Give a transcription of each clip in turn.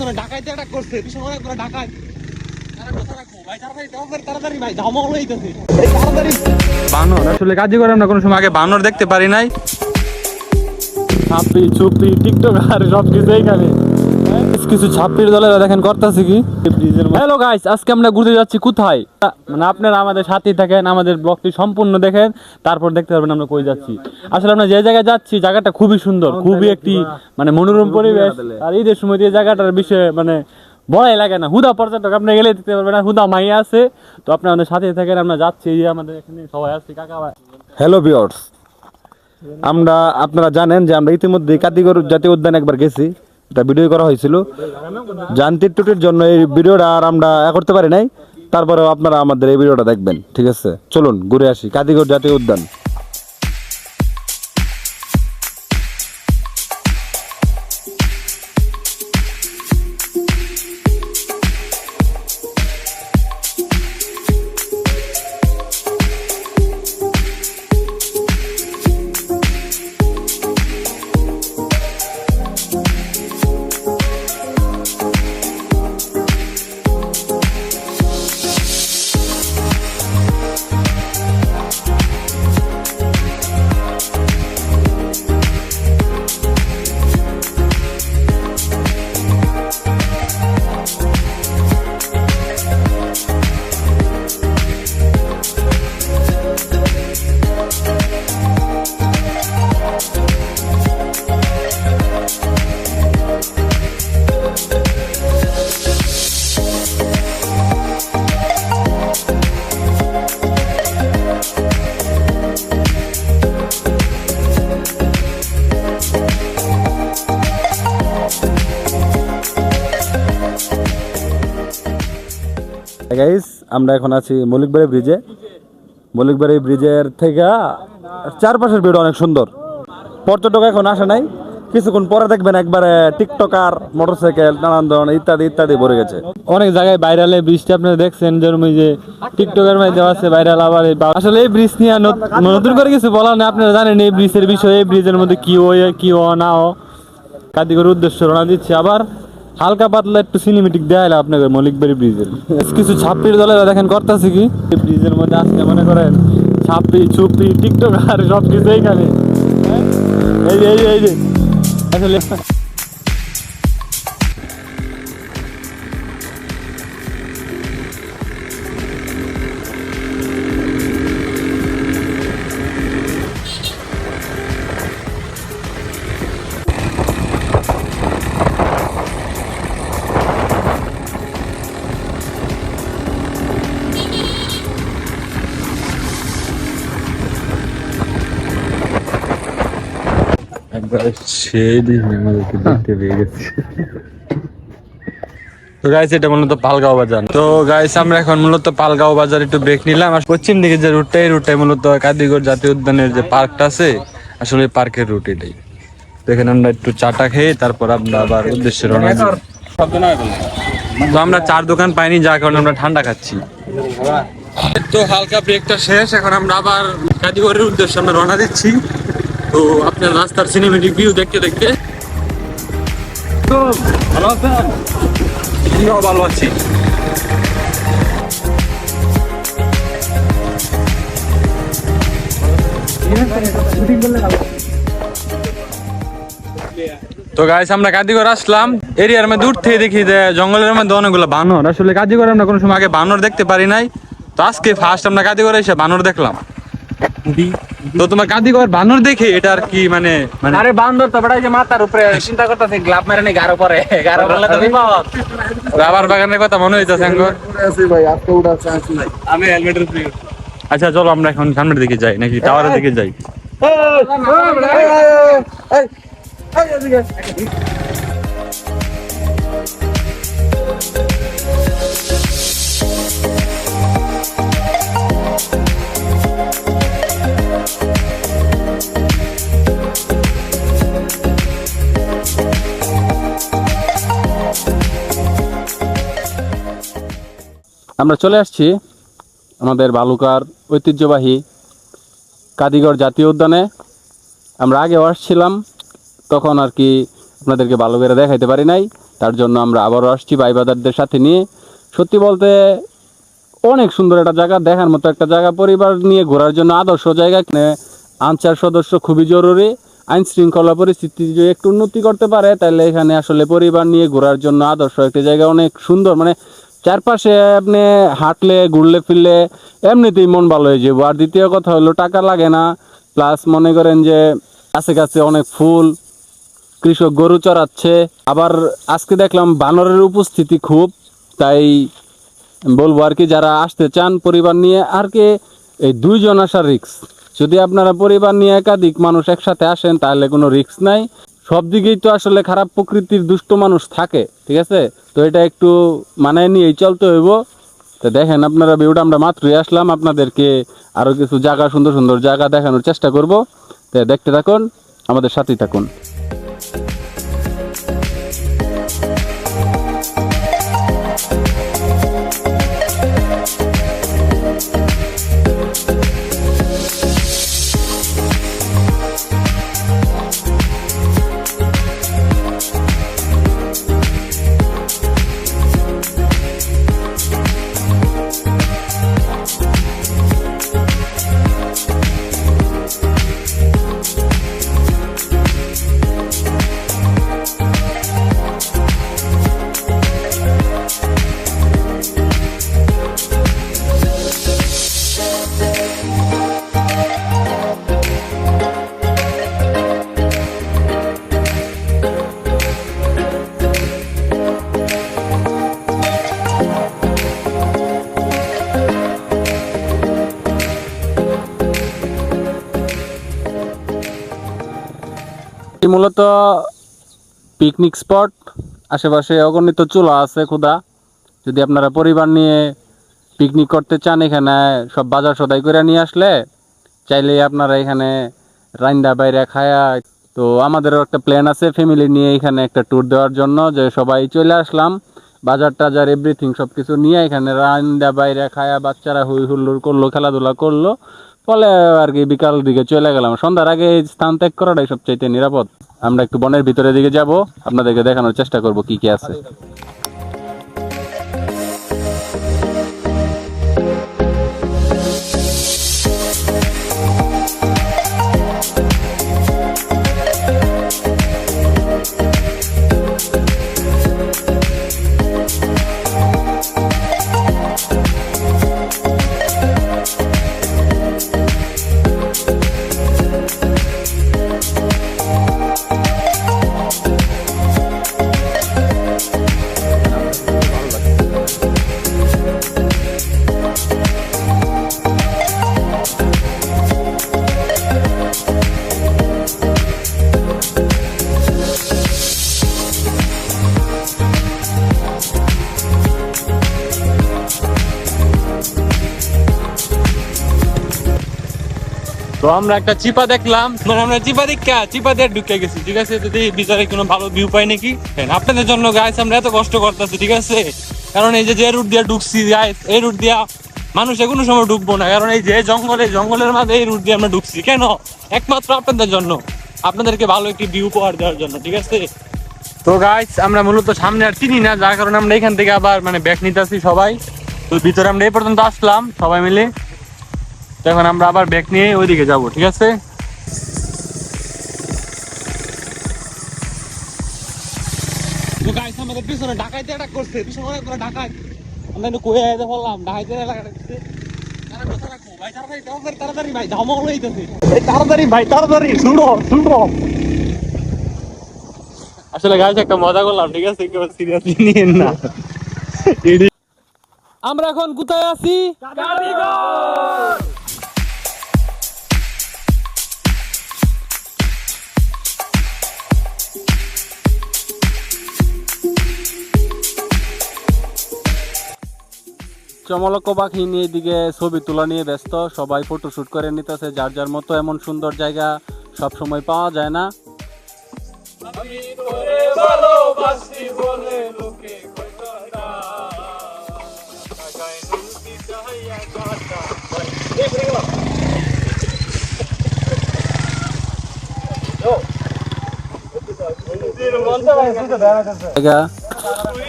পিছনে ডাকাইতে একটা করছে। পিছনে অনেক করে ডাকাই বানর আসলে কাজই করে আমরা কোনো সময় আগে বানর দেখতে পারি নাই। ছাপি চুপি টিকটক আর সব কিছু এইখানে। কিছু দেখেন করতেছি কি? হ্যালো গাইস আজকে আমরা ঘুরতে যাচ্ছি কোথায়? মানে আপনারা আমাদের সাথেই থাকেন আমাদের ব্লগটি সম্পূর্ণ দেখেন তারপর দেখতে পারবেন আমরা কই যাচ্ছি। আসলে আমরা যে জায়গায় যাচ্ছি জায়গাটা খুবই সুন্দর খুবই একটি মানে মনোরম পরিবেশ। আর ঈদের সময় এই জায়গাটার বিষয়ে মানে বড়াই লাগে না। হুদা পর্যটক আপনি গেলে দেখতে পারবেন না হুদা মাইয়া আছে। তো আপনি আমাদের সাথে থাকেন আমরা যাচ্ছি এই আমাদের এখানে সবাই কাকা হ্যালো ভিউয়ার্স আমরা আপনারা জানেন যে আমরা ইতিমধ্যে কাতিগর জাতীয় উদ্যান একবার গেছি। এটা ভিডিও করা হয়েছিল। যান্ত্রিক ত্রুটির জন্য এই ভিডিওটা আর আমরা করতে পারি নাই। তারপরেও আপনারা আমাদের এই ভিডিওটা দেখবেন, ঠিক আছে? চলুন, ঘুরে আসি। কাদিগড় জাতীয় উদ্যান। গাইস আমরা এখন আছি মলিকবাড়ি ব্রিজে মলিকবাড়ি ব্রিজের থেকে চারপাশের ভিউ অনেক সুন্দর। পর্যটক এখন আসে নাই। কিছুক্ষণ পরে দেখবেন একবারে টিকটকার মোটরসাইকেল নানান ধরনের ইত্যাদি ইত্যাদি ভরে গেছে। অনেক জায়গায় ভাইরালে ব্রিজটা আপনারা দেখছেন, যেরকম এই যে টিকটকের মধ্যে আছে ভাইরাল আবার আসলে এই ব্রিজ নিয়ে নতুন করে কিছু বলা নেই, আপনারা জানেন এই ব্রিজের বিষয়ে, এই ব্রিজের মধ্যে কি হয় কি ও না ও। কাদিগর উদ্দেশ্য রওনা দিচ্ছে আবার। হালকা পাতলা একটু সিনেমেটিক দেখাইলে আপনাকে মলিকবাড়ি ব্রিজের কিছু ছাপ্পির দলেরা দেখেন করতেছে কি? ব্রিজের মধ্যে আজকে মনে করেন ছাপ্পি ছুপি টিকটক আর সব কিছু এইখানে হ্যাঁ? এই যে এই যে। তো গাইস এটা মূলত পালগাঁও বাজার। তো গাইস আমরা এখন মূলত পালগাঁও বাজার একটু ব্রেক নিলাম। আর পশ্চিম দিকে যে রুটটা এই রুটটাই মূলত কাদিগড় জাতীয় উদ্যানের যে পার্কটা আছে, আসলে পার্কের রুট এটাই। তো এখানে আমরা একটু চাটা খেয়ে তারপর আমরা আবার উদ্দেশ্যে রওনা তো আমরা চার দোকান পাইনি, যার কারণে আমরা ঠান্ডা খাচ্ছি। তো হালকা ব্রেকটা শেষ, এখন আমরা আবার কাদিগড়ের উদ্দেশ্যে আমরা রওনা দিচ্ছি। তো আপনার রাস্তার সিনেমেটিক ভিউ দেখতে দেখতে। ভালো আছেন? ভালো আছি। তো গাইস আমরা কাদিগর আসলাম। এরিয়ার মধ্যে দূর থেকে দেখি যে জঙ্গলের মধ্যে অনেকগুলো বানর। আসলে কাদিগর আমরা কোনো সময় আগে বানর দেখতে পারি নাই। তো আজকে ফার্স্ট আমরা কাদিগর এসে বানর দেখলাম। তো তোমার কাঁদি কাদিগর বানর দেখে এটা আর কি মানে মানে আরে বান্দর তো বড়াই যে মাথার উপরে চিন্তা করতেছে গ্লাভ মেরে নি গারো পরে গারো পড়লে তো বিপদ রাবার বাগানের কথা মনে হইতেছে আঙ্গর আমি হেলমেটের ফ্রি আচ্ছা চলো আমরা এখন সামনের দিকে যাই নাকি টাওয়ারের দিকে যাই আমরা চলে আসছি আমাদের বালুকার ঐতিহ্যবাহী কাদিগড় জাতীয় উদ্যানে। আমরা আগেও আসছিলাম, তখন আর কি আপনাদেরকে ভালো করে দেখাইতে পারি নাই, তার জন্য আমরা আবারও আসছি ভাই বাদারদের সাথে নিয়ে। সত্যি বলতে অনেক সুন্দর একটা জায়গা, দেখার মতো একটা জায়গা, পরিবার নিয়ে ঘোরার জন্য আদর্শ জায়গা। আনসার সদস্য খুবই জরুরি, আইন শৃঙ্খলা পরিস্থিতি যদি একটু উন্নতি করতে পারে, তাহলে এখানে আসলে পরিবার নিয়ে ঘোরার জন্য আদর্শ একটি জায়গা অনেক সুন্দর মানে চারপাশে আপনি হাঁটলে, ঘুরলে, ফিরলে এমনিতেই মন ভালো হয়ে যাব। আর দ্বিতীয় কথা হলো, টাকা লাগে না। প্লাস মনে করেন যে কাছে কাছে অনেক ফুল, কৃষক গরু চড়াচ্ছে। আবার আজকে দেখলাম, বানরের উপস্থিতি খুব। তাই বলব আর কি, যারা আসতে চান পরিবার নিয়ে, আর কি এই দুইজন আসার রিক্স যদি আপনারা পরিবার নিয়ে একাধিক মানুষ একসাথে আসেন, তাহলে কোনো রিক্স নাই। সব দিকেই তো আসলে খারাপ প্রকৃতির দুষ্ট মানুষ থাকে, ঠিক আছে? তো এটা একটু মানায় নিয়েই চলতে হইব। তো দেখেন আপনারা ভিউটা আমরা মাত্রই আসলাম। আপনাদেরকে আরও কিছু জায়গা, সুন্দর সুন্দর জায়গা দেখানোর চেষ্টা করব। তো দেখতে থাকুন, আমাদের সাথেই থাকুন। মূলত পিকনিক স্পট আশেপাশে অগণিত চুলা আছে ক্ষুদা যদি আপনারা পরিবার নিয়ে পিকনিক করতে চান, এখানে সব বাজার সদাই করে নিয়ে আসলে চাইলে আপনারা এখানে রাইন্দা বাইরে খায়া, তো আমাদেরও একটা প্ল্যান আছে ফ্যামিলি নিয়ে এখানে একটা ট্যুর দেওয়ার জন্য, যে সবাই চলে আসলাম। বাজার টাজার এভরিথিং সব কিছু নিয়ে এখানে রাইন্দা বাইরে খায়া, বাচ্চারা হুই হুল্লোড় করল, খেলাধুলা করল। ফলে আর কি বিকাল দিকে চলে গেলাম। সন্ধ্যার আগে স্থান ত্যাগ করাটাই সবচাইতে নিরাপদ। আমরা একটু বনের ভিতরে দিকে যাব, আপনাদেরকে দেখানোর চেষ্টা করব কি কি আছে। আমরা একটা চিপা দেখলাম। মানে আমরা চিপা দেখা চিপা দিয়ে ঢুকে গেছি ঠিক আছে? যদি ভিতরে কোনো ভালো ভিউ পাই নাকি? হ্যাঁ, আপনাদের জন্য গাইস আমরা এত কষ্ট করতেছি ঠিক আছে? কারণ এই যে যে রুট দিয়ে ঢুকছি গাইস এই রুট দিয়া মানুষ কোনো সময় ঢুকবো না। কারণ এই যে জঙ্গলে জঙ্গলের মাঝে এই রুট দিয়ে আমরা ঢুকছি। কেন? একমাত্র আপনাদের জন্য। আপনাদেরকে ভালো একটি ভিউ পাওয়ার দেওয়ার জন্য ঠিক আছে? তো গাইস আমরা মূলত সামনে আর চিনি না যার কারণে আমরা এখান থেকে আবার মানে ব্যাক নিতেছি সবাই। তো ভিতরে আমরা এই পর্যন্ত আসলাম সবাই মিলে। এখন আমরা আবার ব্যাগ নিয়ে ওইদিকে যাব ঠিক আছে? আমাদের পিছনে ডাকাইতে অ্যাটাক করছে। পিছনে অনেক করে ডাকাই আমরা একটু কয়ে আইতে বললাম ডাকাইতে এলাকা ডাকছে তারা কথা রাখো ভাই তাড়াতাড়ি তাড়াতাড়ি তাড়াতাড়ি ভাই ধামাল হইতেছে তাড়াতাড়ি ভাই তাড়াতাড়ি শুনো শুনো। আসলে গাছ একটা মজা করলাম ঠিক আছে? কেউ সিরিয়াসলি নিয়েন না। আমরা এখন কোথায় আছি? চমলক নিয়ে এদিকে ছবি তোলা নিয়ে ব্যস্ত। সবাই ফটোশ্যুট করে নিতেছে। যার যার মতো এমন সুন্দর জায়গা সব সময় পাওয়া যায় না।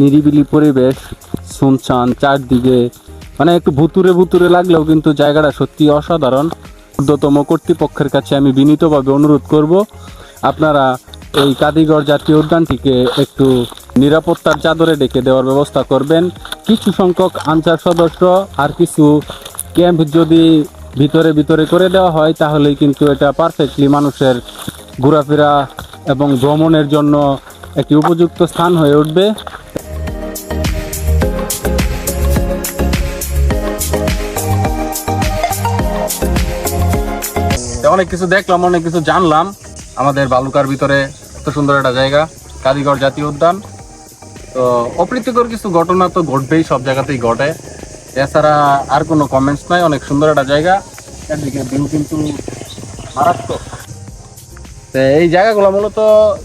নিরিবিলি পরিবেশ, শুনছান, চারদিকে মানে একটু ভুতুরে ভুতুরে লাগলেও কিন্তু জায়গাটা সত্যি অসাধারণ। ঊর্ধ্বতম কর্তৃপক্ষের কাছে আমি বিনীতভাবে অনুরোধ করব, আপনারা এই কাদিগড় জাতীয় উদ্যানটিকে একটু নিরাপত্তার চাদরে ডেকে দেওয়ার ব্যবস্থা করবেন। কিছু সংখ্যক আনসার সদস্য আর কিছু ক্যাম্প যদি ভিতরে ভিতরে করে দেওয়া হয়, তাহলেই কিন্তু এটা পারফেক্টলি মানুষের ঘোরাফেরা এবং ভ্রমণের জন্য একটি উপযুক্ত স্থান হয়ে উঠবে। অনেক কিছু দেখলাম, অনেক কিছু জানলাম। আমাদের বালুকার ভিতরে এত সুন্দর একটা জায়গা কাদিগড় জাতীয় উদ্যান। তো অপ্রীতিকর কিছু ঘটনা তো ঘটবেই, সব জায়গাতেই ঘটে। এছাড়া আর কোনো কমেন্টস নাই, অনেক সুন্দর একটা জায়গা। একদিকে ভিউ কিন্তু মারাত্মক। এই জায়গাগুলো মূলত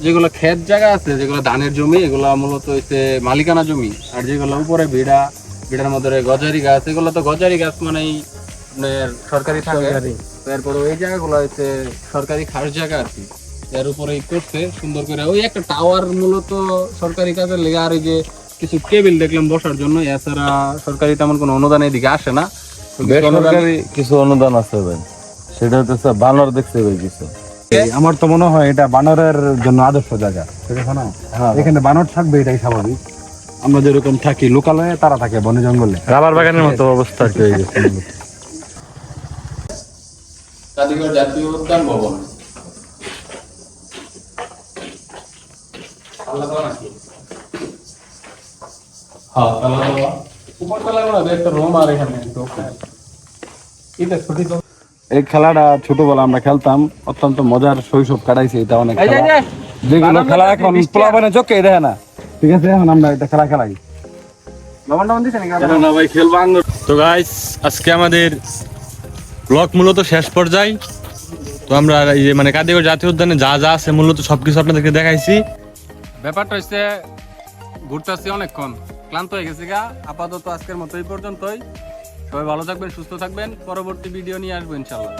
যেগুলো ক্ষেত জায়গা আছে, যেগুলো ধানের জমি, এগুলো মূলত হচ্ছে মালিকানা জমি। আর যেগুলো উপরে ভিড়া, ভিড়ার মধ্যে গজারি গাছ, এগুলো তো গজারি গাছ মানেই আপনার সরকারি। তারপরে ওই জায়গাগুলো হচ্ছে সরকারি খাস জায়গা আর কি। এর উপরেই করছে সুন্দর করে। ওই একটা টাওয়ার মূলত সরকারি কাজের লেগে আর এই যে কিছু টেবিল দেখলাম বসার জন্য এছাড়া সরকারি তেমন কোনো অনুদান এদিকে আসে না। কিছু অনুদান- বেসরকারি কিছু অনুদান আছে ভাই। সেটা হচ্ছে বানর দেখছে ভাই কিছু। আমার তো মনে হয় এটা বানরের জন্য আদর্শ জায়গা না? এখানে বানর থাকবে এটাই স্বাভাবিক। আমরা যেরকম থাকি লোকালয়ে তারা থাকে বনে জঙ্গলে। রাবার বাগানের মতো অবস্থা আর কি হয়ে গেছে কাদিগড় জাতীয় উদ্যান ভবন হ্যাঁ তালা দেওয়া উপর তলা কোনো একটা রুম আর এখানে এটা ছোটি এই খেলাটা ছোটবেলা আমরা খেলতাম অত্যন্ত মজার শৈশব কাটাইছি এটা অনেক খেলা। যেগুলো খেলা এখন পোলাপানে চোখে দেখে না। ঠিক আছে এখন আমরা এটা খেলা খেলাই। না ভাই খেলব তো গাইস আজকে আমাদের ব্লগ মূলত শেষ পর্যায়ে। তো আমরা এই যে মানে কাদিগর জাতীয় উদ্যানে যা যা আছে মূলত সব কিছু আপনাদেরকে দেখাইছি। ব্যাপারটা হচ্ছে ঘুরতে আসছি অনেকক্ষণ, ক্লান্ত হয়ে গেছি গা। আপাতত আজকের মতো এই পর্যন্তই। সবাই ভালো থাকবেন, সুস্থ থাকবেন। পরবর্তী ভিডিও নিয়ে আসব ইনশাল্লাহ